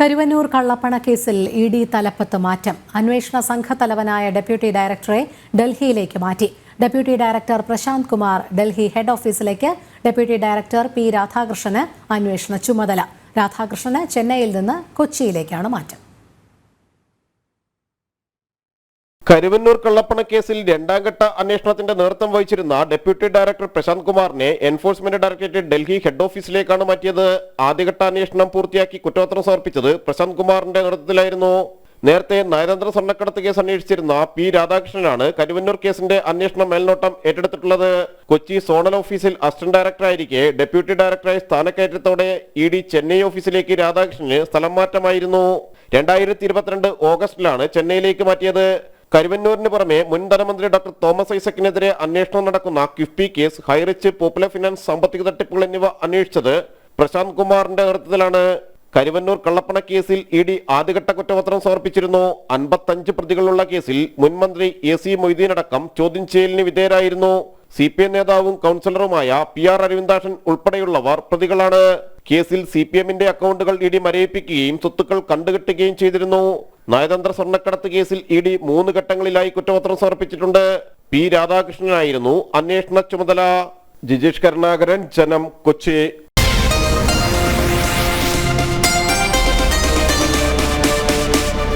കരുവന്നൂർ കള്ളപ്പണ കേസിൽ E D തലപ്പത്ത് മാറ്റം. അന്വേഷണ സംഘത്തലവനായ ഡെപ്യൂട്ടി ഡയറക്ടറെ ഡൽഹിയിലേക്ക് മാറ്റി. Deputy director Prashanth Kumar Delhi head ഓഫീസിലേക്ക് ഡെപ്യൂട്ടി ഡയറക്ടർ പി രാധാകൃഷ്ണന് അന്വേഷണ ചുമതല. രാധാകൃഷ്ണന് ചെന്നൈയിൽ നിന്ന് കൊച്ചിയിലേക്കാണ് മാറ്റം. കരുവന്നൂർ കള്ളപ്പണ കേസിൽ രണ്ടാം ഘട്ട അന്വേഷണത്തിന്റെ നേതൃത്വം വഹിച്ചിരുന്ന ഡെപ്യൂട്ടി ഡയറക്ടർ പ്രശാന്ത് കുമാറിനെ എൻഫോഴ്സ്മെന്റ് ഡയറക്ടറേറ്റ് ഡൽഹി ഹെഡ് ഓഫീസിലേക്കാണ് മാറ്റിയത്. ആദ്യഘട്ട അന്വേഷണം പൂർത്തിയാക്കി കുറ്റപത്രം സമർപ്പിച്ചത് പ്രശാന്ത് കുമാറിന്റെ നേതൃത്വത്തിലായിരുന്നു. നേരത്തെ നയതന്ത്ര സ്വർണക്കടത്ത് കേസ് അന്വേഷിച്ചിരുന്ന പി രാധാകൃഷ്ണനാണ് കരുവന്നൂർ കേസിന്റെ അന്വേഷണ മേൽനോട്ടം ഏറ്റെടുത്തിട്ടുള്ളത്. കൊച്ചി സോണൽ ഓഫീസിൽ അസിസ്റ്റന്റ് ഡയറക്ടറായിരിക്കെ ഡെപ്യൂട്ടി ഡയറക്ടറായി സ്ഥാനക്കയറ്റത്തോടെ ഇ ഡി ചെന്നൈ ഓഫീസിലേക്ക് രാധാകൃഷ്ണന് സ്ഥലം മാറ്റമായിരുന്നു. രണ്ടായിരത്തി ഇരുപത്തിരണ്ട് ഓഗസ്റ്റിലാണ് ചെന്നൈയിലേക്ക് മാറ്റിയത്. കരുവന്നൂരിന് പുറമെ മുൻ ധനമന്ത്രി ഡോക്ടർ തോമസ് ഐസക്കിനെതിരെ അന്വേഷണം നടക്കുന്ന KIIFB case Highrich Popular Finance സാമ്പത്തിക തട്ടിപ്പുകൾ എന്നിവ അന്വേഷിച്ചത് പ്രശാന്ത് കുമാറിന്റെ നേതൃത്വത്തിലാണ്. കരുവന്നൂർ കള്ളപ്പണ കേസിൽ ഇ ഡി ആദ്യഘട്ട കുറ്റപത്രം സമർപ്പിച്ചിരുന്നു. അൻപത്തഞ്ച് പ്രതികളുള്ള കേസിൽ മുൻ മന്ത്രി എ സി മൊയ്തീൻ അടക്കം ചോദ്യം ചെയ്യലിന് വിധേയരായിരുന്നു. സി പി എം നേതാവും കൗൺസിലറുമായ പി ആർ അരവിന്ദാഷൻ ഉൾപ്പെടെയുള്ളവർ പ്രതികളാണ്. കേസിൽ സി പി എമ്മിന്റെ അക്കൗണ്ടുകൾ ഇ ഡി മരയിപ്പിക്കുകയും സ്വത്തുക്കൾ കണ്ടുകെട്ടുകയും ചെയ്തിരുന്നു. നയതന്ത്ര സ്വർണക്കടത്ത് കേസിൽ ഇ ഡി മൂന്ന് ഘട്ടങ്ങളിലായി കുറ്റപത്രം സമർപ്പിച്ചിട്ടുണ്ട്. പി രാധാകൃഷ്ണനായിരുന്നു അന്വേഷണ ചുമതല. ജിജേഷ് കരുണാകരൻ ജനം കൊച്ചി.